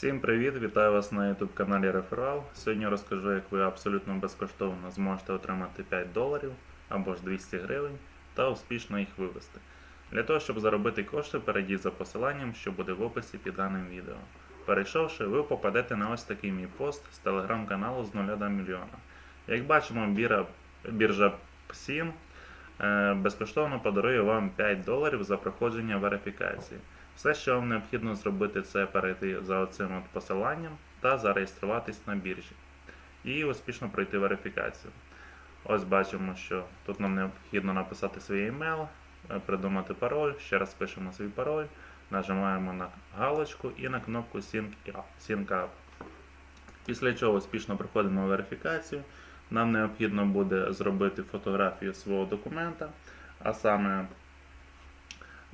Всім привіт! Вітаю вас на YouTube каналі Реферал. Сьогодні розкажу, як ви абсолютно безкоштовно зможете отримати 5 доларів або ж 200 гривень та успішно їх вивести. Для того, щоб заробити кошти, перейдіть за посиланням, що буде в описі під даним відео. Перейшовши, ви попадете на ось такий мій пост з телеграм-каналу з 0 до мільйона. Як бачимо, біржа PSIN безкоштовно подарує вам 5 доларів за проходження верифікації. Все, що вам необхідно зробити, це перейти за оцим от посиланням та зареєструватись на біржі. І успішно пройти верифікацію. Ось бачимо, що тут нам необхідно написати свій емейл, е, придумати пароль, ще раз пишемо свій пароль, нажимаємо на галочку і на кнопку Sync Up. Після чого успішно проходимо верифікацію. Нам необхідно буде зробити фотографію свого документа, а саме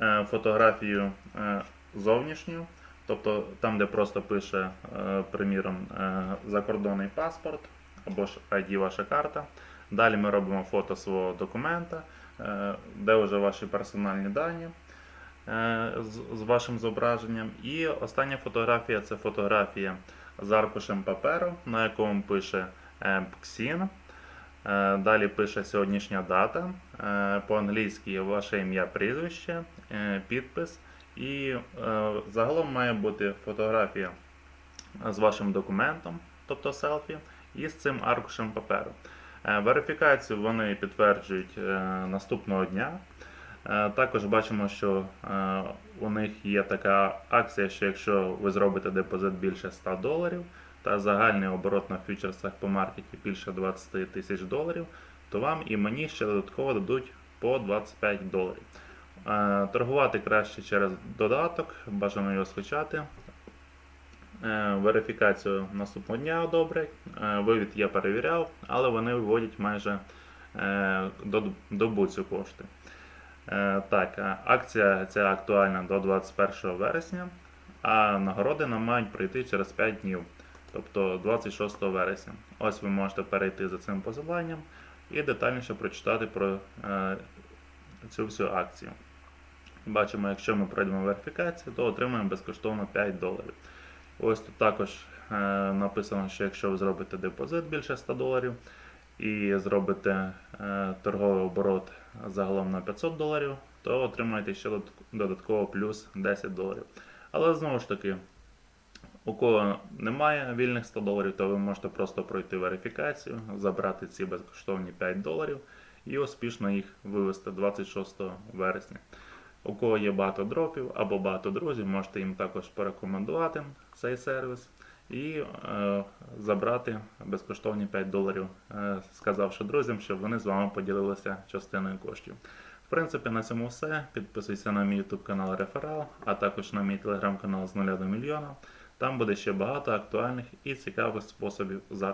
е, фотографію е, зовнішню, тобто там, де просто пише, е, приміром, закордонний паспорт або ж ID ваша карта. Далі ми робимо фото свого документа, де вже ваші персональні дані з вашим зображенням. І остання фотографія це фотографія з аркушем паперу, на якому пише е, Е, Далі пише сьогоднішня дата. Е, По-англійськи ваше ім'я, прізвище, е, підпис. І загалом має бути фотографія з вашим документом, тобто селфі, і з цим аркушем паперу. Верифікацію вони підтверджують наступного дня. Також бачимо, що у них є така акція, що якщо ви зробите депозит більше 100 доларів та загальний оборот на фьючерсах по маркеті більше 20 тисяч доларів, то вам і мені ще додатково дадуть по 25 доларів. Е, Торгувати краще через додаток, бажано його скачати. Е, Верифікацію наступного дня одобрять. Е, Вивід я перевіряв, але вони виводять майже до добу цю кошти. Так, акція ця актуальна до 21 вересня, а нагороди нам мають прийти через 5 днів, тобто 26 вересня. Ось ви можете перейти за цим посиланням і детальніше прочитати про е, цю всю акцію. Бачимо, якщо ми пройдемо верифікацію, то отримаємо безкоштовно 5 доларів. Ось тут також е, написано, що якщо ви зробите депозит більше 100 доларів і зробите е, торговий оборот загалом на 500 доларів, то отримаєте ще додатково плюс 10 доларів. Але знову ж таки, у кого немає вільних 100 доларів, то ви можете просто пройти верифікацію, забрати ці безкоштовні 5 доларів і успішно їх вивести 26 вересня. У кого є багато дропів або багато друзів, можете їм також порекомендувати цей сервіс і е, забрати безкоштовні 5 доларів, е, сказавши друзям, щоб вони з вами поділилися частиною коштів. В принципі, на цьому все. Підписуйся на мій YouTube канал Реферал, а також на мій телеграм-канал з 0 до мільйона. Там буде ще багато актуальних і цікавих способів заробітку.